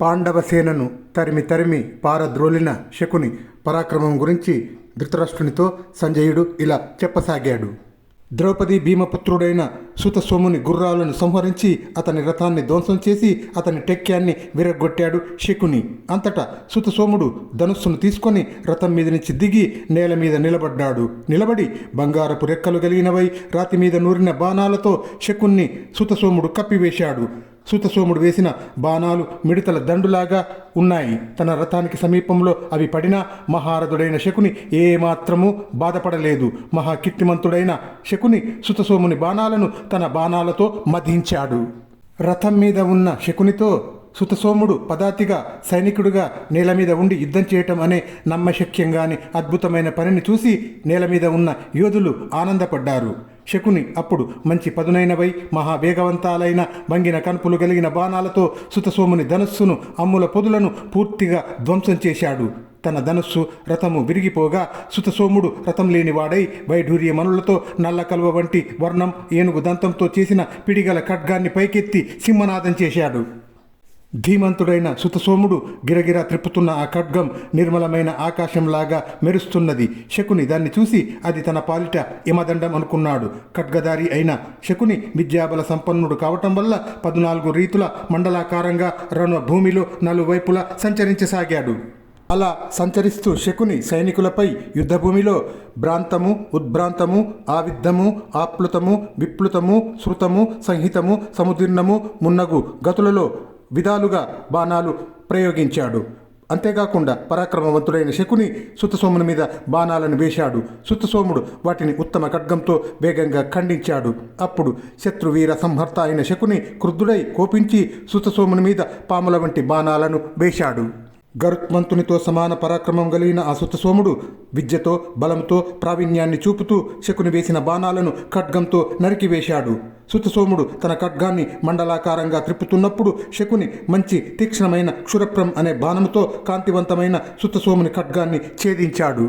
పాండవసేనను తరిమి తరిమి పారద్రోలిన శకుని పరాక్రమం గురించి ధృతరాష్ట్రునితో సంజయుడు ఇలా చెప్పసాగాడు. ద్రౌపది భీమపుత్రుడైన సుతసోముని గుర్రాలను సంహరించి అతని రథాన్ని ధ్వంసం చేసి అతని టెక్యాన్ని విరగొట్టాడు శకుని. అంతటా సుతసోముడు ధనుస్సును తీసుకొని రథం మీద నుంచి దిగి నేల మీద నిలబడ్డాడు. నిలబడి బంగారపు రెక్కలు కలిగినవై రాతి మీద నూరిన బాణాలతో శకుణ్ణి సుతసోముడు కప్పివేశాడు. సూతసోముడు వేసిన బాణాలు మిడతల దండులాగా ఉన్నాయి. తన రథానికి సమీపంలో అవి పడినా మహారథుడైన శకుని ఏమాత్రము బాధపడలేదు. మహాకీర్తిమంతుడైన శకుని సుతసోముని బాణాలను తన బాణాలతో మధించాడు. రథం మీద ఉన్న శకునితో సుతసోముడు పదాతిగా సైనికుడుగా నేల మీద ఉండి యుద్ధం చేయటం అనే నమ్మశక్యంగాని అద్భుతమైన పనిని చూసి నేల మీద ఉన్న యోధులు ఆనందపడ్డారు. శకుని అప్పుడు మంచి పదునైనవై మహావేగవంతాలైన వంగిన కనుపులు కలిగిన బాణాలతో సుతసోముని ధనస్సును అమ్ముల పొదులను పూర్తిగా ధ్వంసం చేశాడు. తన ధనస్సు రథము విరిగిపోగా సుతసోముడు రథం లేనివాడై వైఢూర్య మనులతో నల్ల కలువ వంటి వర్ణం ఏనుగు దంతంతో చేసిన పిడిగల ఖడ్గాన్ని పైకెత్తి సింహనాదం చేశాడు. ధీమంతుడైన సుతసోముడు గిరగిరా త్రిప్పుతున్న ఆ ఖడ్గం నిర్మలమైన ఆకాశంలాగా మెరుస్తున్నది. శకుని దాన్ని చూసి అది తన పాలిట యమదండం అనుకున్నాడు. ఖడ్గదారి అయిన శకుని విద్యాబల సంపన్నుడు కావటం వల్ల పద్నాలుగు రీతుల మండలాకారంగా రణ భూమిలో నలువైపులా సంచరించసాగాడు. అలా సంచరిస్తూ శకుని సైనికులపై యుద్ధభూమిలో భ్రాంతము ఉద్భ్రాంతము ఆవిద్ధము ఆప్లుతము విప్లుతము శృతము సంహితము సముదీర్ణము మున్నగు గతులలో విధాలుగా బాణాలు ప్రయోగించాడు. అంతేకాకుండా పరాక్రమవంతుడైన శకుని సుతసోముని మీద బాణాలను వేశాడు. సుతసోముడు వాటిని ఉత్తమ ఖడ్గంతో వేగంగా ఖండించాడు. అప్పుడు శత్రువీర సంహర్త అయిన శకుని క్రుద్ధుడై కోపించి సుతసోముని మీద పాముల వంటి బాణాలను వేశాడు. గరుత్మంతునితో సమాన పరాక్రమం కలిగిన ఆ సుతసోముడు విద్యతో బలంతో ప్రావీణ్యాన్ని చూపుతూ శకుని వేసిన బాణాలను ఖడ్గంతో నరికివేశాడు. సుతసోముడు తన ఖడ్గాన్ని మండలాకారంగా త్రిప్పుతున్నప్పుడు శకుని మంచి తీక్షణమైన క్షురప్రం అనే బాణముతో కాంతివంతమైన సుతసోముని ఖడ్గాన్ని ఛేదించాడు.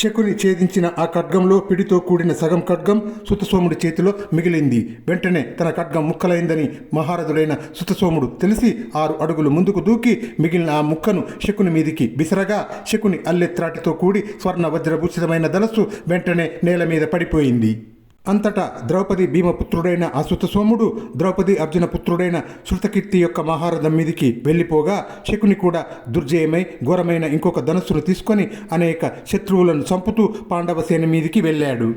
శకుని ఛేదించిన ఆ ఖడ్గంలో పిడితో కూడిన సగం ఖడ్గం సుతసోముడి చేతిలో మిగిలింది. వెంటనే తన ఖడ్గం ముక్కలైందని మహారథుడైన సుతసోముడు తెలిసి ఆరు అడుగులు ముందుకు దూకి మిగిలిన ఆ ముక్కను శకుని మీదికి విసరగా శకుని అల్లెత్రాటితో కూడి స్వర్ణ వజ్రభూషితమైన ధనస్సు వెంటనే నేల మీద పడిపోయింది. అంతటా ద్రౌపది భీమపుత్రుడైన ఆ సోముడు ద్రౌపది అర్జున పుత్రుడైన శృతకీర్తి యొక్క మహారథం మీదికి వెళ్ళిపోగా శకుని కూడా దుర్జయమై ఘోరమైన ఇంకొక ధనస్సును తీసుకొని అనేక శత్రువులను చంపుతూ పాండవసేన మీదికి వెళ్ళాడు.